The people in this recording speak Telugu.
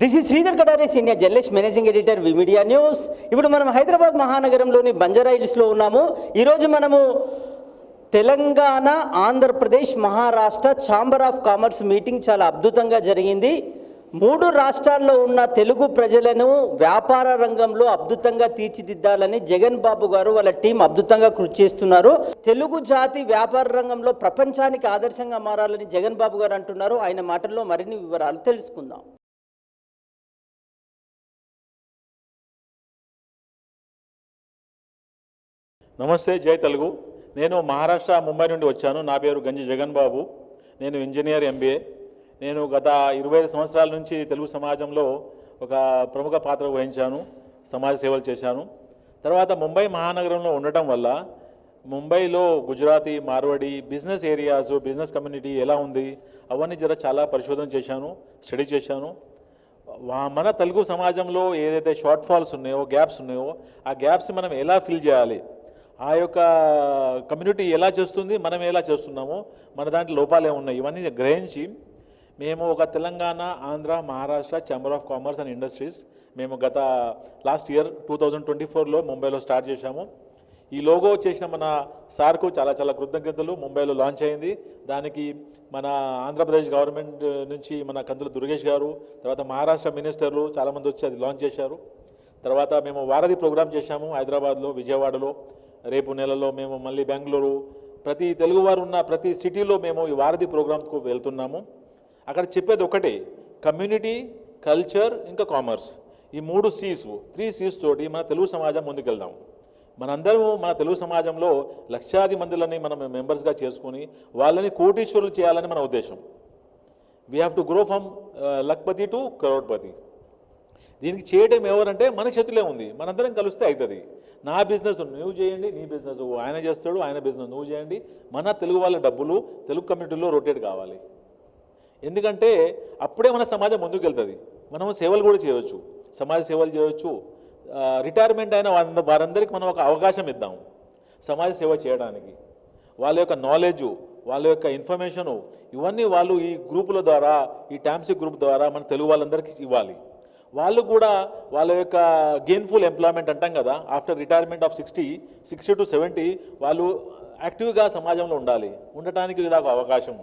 This is Sridhar Kadare senior journalist managing editor media news ఇప్పుడు మనం హైదరాబాద్ మహానగరంలోని బంజారా హిల్స్లో ఉన్నాము. ఈరోజు మనము Telangana Andhra Pradesh Maharashtra chamber of commerce meeting చాలా అద్భుతంగా జరిగింది. మూడు రాష్ట్రాల్లో ఉన్న తెలుగు ప్రజలను వ్యాపార రంగంలో అద్భుతంగా తీర్చిదిద్దాలని జగన్ బాబు గారు వాళ్ళ టీం అద్భుతంగా కృషి చేస్తున్నారు. తెలుగు జాతి వ్యాపార రంగంలో ప్రపంచానికి ఆదర్శంగా మారాలని జగన్ బాబు గారు అంటున్నారు. ఆయన మాటల్లో మరిన్ని వివరాలు తెలుసుకుందాం. నమస్తే జై తెలుగు. నేను మహారాష్ట్ర ముంబై నుండి వచ్చాను. నా పేరు గంజి జగన్ బాబు. నేను ఇంజనీర్ ఎంబీఏ. నేను గత ఇరవై ఐదు సంవత్సరాల నుంచి తెలుగు సమాజంలో ఒక ప్రముఖ పాత్ర వహించాను సమాజ సేవలు చేశాను. తర్వాత ముంబై మహానగరంలో ఉండటం వల్ల ముంబైలో Gujarati Marwadi business areas business community ఎలా ఉంది అవన్నీ జర చాలా పరిశోధన చేశాను స్టడీ చేశాను. మన తెలుగు సమాజంలో ఏదైతే షార్ట్ ఫాల్స్ ఉన్నాయో గ్యాప్స్ ఉన్నాయో ఆ గ్యాప్స్ మనం ఎలా ఫిల్ చేయాలి? ఆ యొక్క కమ్యూనిటీ ఎలా చేస్తుంది మనం ఎలా చేస్తున్నామో మన దాంట్లో లోపాలు ఏమున్నాయి ఇవన్నీ గ్రహించి మేము ఒక Telangana Andhra Maharashtra chamber of commerce and industries మేము గత last year two thousand twenty ఫోర్లో ముంబైలో స్టార్ట్ చేశాము. ఈ లోగో చేసిన మన సార్కు చాలా చాలా కృతజ్ఞతలు. ముంబైలో లాంచ్ అయింది. దానికి మన ఆంధ్రప్రదేశ్ గవర్నమెంట్ నుంచి మన కందుల దుర్గేష్ గారు తర్వాత మహారాష్ట్ర మినిస్టర్లు చాలామంది వచ్చి అది లాంచ్ చేశారు. తర్వాత మేము వారధి ప్రోగ్రామ్ చేశాము హైదరాబాద్లో విజయవాడలో. రేపు నెలలో మేము మళ్ళీ బెంగళూరు ప్రతి తెలుగువారు ఉన్న ప్రతి సిటీలో మేము ఈ వారధి ప్రోగ్రామ్కు వెళ్తున్నాము. అక్కడ చెప్పేది ఒకటే కమ్యూనిటీ కల్చర్ ఇంకా కామర్స్. ఈ మూడు సీస్ త్రీ సీస్ తోటి మన తెలుగు సమాజం ముందుకెళ్దాం. మనందరం మన తెలుగు సమాజంలో లక్షాది మందులని మనం మెంబర్స్గా చేసుకొని వాళ్ళని కోటీశ్వరులు చేయాలని మన ఉద్దేశం. We have to grow from lakhpati to crorepati దీనికి చేయడం ఎవరంటే మన చేతిలో ఉంది. మనందరం కలిస్తే అవుతుంది నా బిజినెస్ నువ్వు చేయండి నీ బిజినెస్ ఆయన చేస్తాడు ఆయన బిజినెస్ నువ్వు చేయండి. మన తెలుగు వాళ్ళ డబ్బులు తెలుగు కమ్యూనిటీలో రొటేట్ కావాలి. ఎందుకంటే అప్పుడే మన సమాజం ముందుకు వెళ్తుంది మనం సేవలు కూడా చేయవచ్చు. సమాజ సేవలు చేయవచ్చు. రిటైర్మెంట్ అయిన వారందరికీ మనం ఒక అవకాశం ఇద్దాం. సమాజ సేవ చేయడానికి. వాళ్ళ యొక్క నాలెడ్జ్ వాళ్ళ యొక్క ఇన్ఫర్మేషను ఇవన్నీ వాళ్ళు ఈ గ్రూపుల ద్వారా ఈ టామ్సిక్ గ్రూప్ ద్వారా మన తెలుగు వాళ్ళందరికీ ఇవ్వాలి. వాళ్ళు కూడా వాళ్ళ యొక్క గెయిన్ఫుల్ ఎంప్లాయ్మెంట్ అంటాం కదా after retirement of sixty sixty to seventy వాళ్ళు యాక్టివ్గా సమాజంలో ఉండాలి ఉండటానికి ఇది అవకాశం.